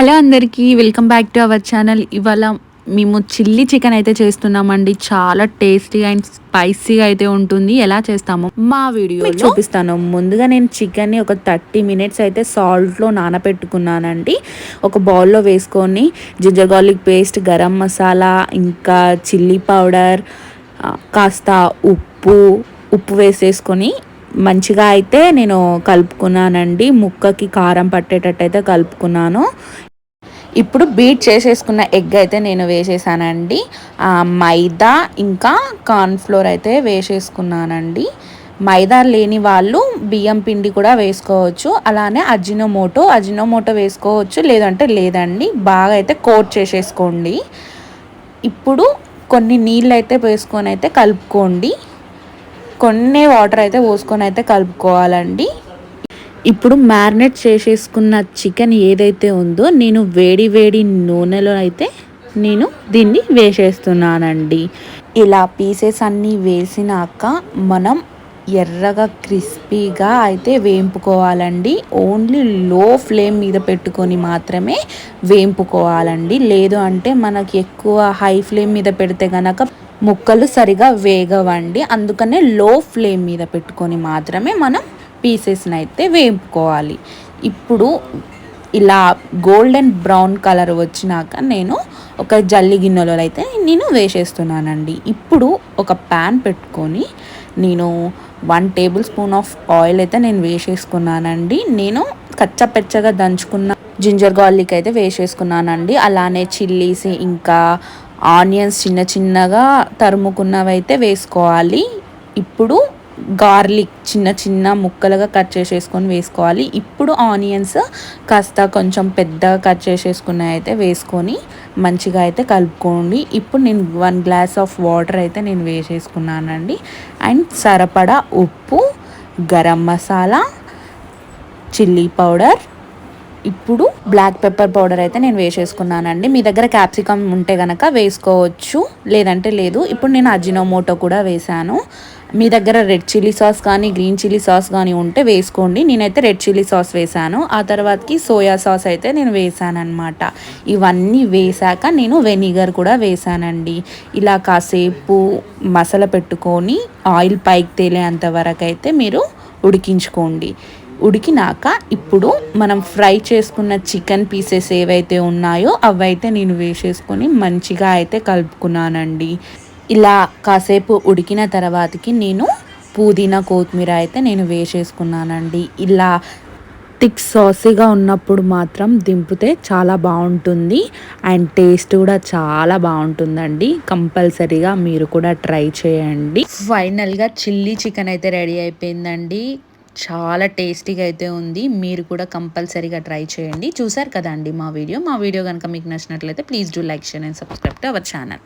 Hello అందరికీ welcome back to our channel. ఇవాళ మేము చిల్లీ చికెన్ అయితే చేస్తున్నామండి. చాలా టేస్టీ అండ్ స్పైసీగా అయితే ఉంటుంది. ఎలా చేస్తాము మా వీడియో చూపిస్తాను. ముందుగా నేను చికెన్ని ఒక థర్టీ మినిట్స్ అయితే సాల్ట్లో నానబెట్టుకున్నానండి. ఒక బౌల్లో వేసుకొని ginger garlic paste garam masala ఇంకా చిల్లీ పౌడర్ కాస్త ఉప్పు ఉప్పు వేసేసుకొని మంచిగా అయితే నేను కలుపుకున్నానండి. ముక్కకి కారం పట్టేటట్టు అయితే కలుపుకున్నాను. ఇప్పుడు బీట్ చేసేసుకున్న ఎగ్ అయితే నేను వేసేసానండి. మైదా ఇంకా కార్న్ఫ్లోర్ అయితే వేసేసుకున్నానండి. మైదా లేని వాళ్ళు బియ్యం పిండి కూడా వేసుకోవచ్చు. అలానే అజినోమోటో అజినోమోటో వేసుకోవచ్చు. లేదంటే లేదండి బాగా అయితే కోట్ చేసేసుకోండి. ఇప్పుడు కొన్ని నీళ్ళు అయితే వేసుకొని అయితే కలుపుకోండి. కొన్ని వాటర్ అయితే పోసుకొని అయితే కలుపుకోవాలండి. ఇప్పుడు మ్యారినేట్ చేసేసుకున్న చికెన్ ఏదైతే ఉందో నేను వేడి వేడి నూనెలో అయితే నేను దీన్ని వేసేస్తున్నానండి. ఇలా పీసెస్ అన్నీ వేసినాక మనం ఎర్రగా క్రిస్పీగా అయితే వేంపుకోవాలండి. ఓన్లీ లో ఫ్లేమ్ మీద పెట్టుకొని మాత్రమే వేంపుకోవాలండి. లేదు అంటే మనకి ఎక్కువ హై ఫ్లేమ్ మీద పెడితే కనుక ముక్కలు సరిగా వేగవండి. అందుకనే లో ఫ్లేమ్ మీద పెట్టుకొని మాత్రమే మనం పీసెస్ని అయితే వేపుకోవాలి ఇప్పుడు ఇలా గోల్డెన్ బ్రౌన్ కలర్ వచ్చినాక నేను ఒక జల్లి గిన్నెలో అయితే నేను వేసేస్తున్నానండి. ఇప్పుడు ఒక ప్యాన్ పెట్టుకొని నేను one tablespoon of oil అయితే నేను వేసేసుకున్నానండి. నేను కచ్చపెచ్చగా దంచుకున్న జింజర్ గార్లిక్ అయితే వేసేసుకున్నానండి. అలానే చిల్లీస్ ఇంకా ఆనియన్స్ చిన్న చిన్నగా తరుముకున్నవి అయితే వేసుకోవాలి. ఇప్పుడు గార్లిక్ చిన్న చిన్న ముక్కలుగా కట్ చేసేసుకొని వేసుకోవాలి. ఇప్పుడు ఆనియన్స్ కాస్త కొంచెం పెద్దగా కట్ చేసేసుకున్నవి అయితే వేసుకొని మంచిగా అయితే కలుపుకోండి. ఇప్పుడు నేను వన్ గ్లాస్ ఆఫ్ వాటర్ అయితే నేను వేసేసుకున్నానండి. అండ్ సరిపడా ఉప్పు గరం మసాలా చిల్లీ పౌడర్. ఇప్పుడు బ్లాక్ పెప్పర్ పౌడర్ అయితే నేను వేసేసుకున్నానండి. మీ దగ్గర క్యాప్సికమ్ ఉంటే కనుక వేసుకోవచ్చు. లేదంటే లేదు. ఇప్పుడు నేను అజినోమోటో కూడా వేశాను. మీ దగ్గర రెడ్ చిల్లీ సాస్ కానీ గ్రీన్ చిల్లీ సాస్ కానీ ఉంటే వేసుకోండి. నేనైతే రెడ్ చిల్లీ సాస్ వేశాను. ఆ తర్వాతకి సోయా సాస్ అయితే నేను వేసాను అనమాట ఇవన్నీ వేశాక నేను వెనిగర్ కూడా వేసానండి ఇలా కాసేపు మసాలా పెట్టుకొని ఆయిల్ పైకి తేలేంత వరకు అయితే మీరు ఉడికించుకోండి. ఉడికినాక ఇప్పుడు మనం ఫ్రై చేసుకున్న చికెన్ పీసెస్ ఏవైతే ఉన్నాయో అవైతే నేను వేసేసుకొని మంచిగా అయితే కలుపుకున్నానండి. ఇలా కాసేపు ఉడికిన తర్వాతకి నేను పుదీనా కొత్తిమీర అయితే నేను వేసేసుకున్నానండి. ఇలా థిక్ సాసీగా ఉన్నప్పుడు మాత్రం దింపితే చాలా బాగుంటుంది. అండ్ టేస్ట్ కూడా చాలా బాగుంటుందండి. కంపల్సరీగా మీరు కూడా ట్రై చేయండి. ఫైనల్గా చిల్లీ చికెన్ అయితే రెడీ అయిపోయిందండి. చాలా టేస్టీగా అయితే ఉంది. మీరు కూడా కంపల్సరీగా ట్రై చేయండి. చూసారు కదండి మా వీడియో? మా వీడియో కనుక మీకు నచ్చినట్లయితే please do like share and subscribe to our channel.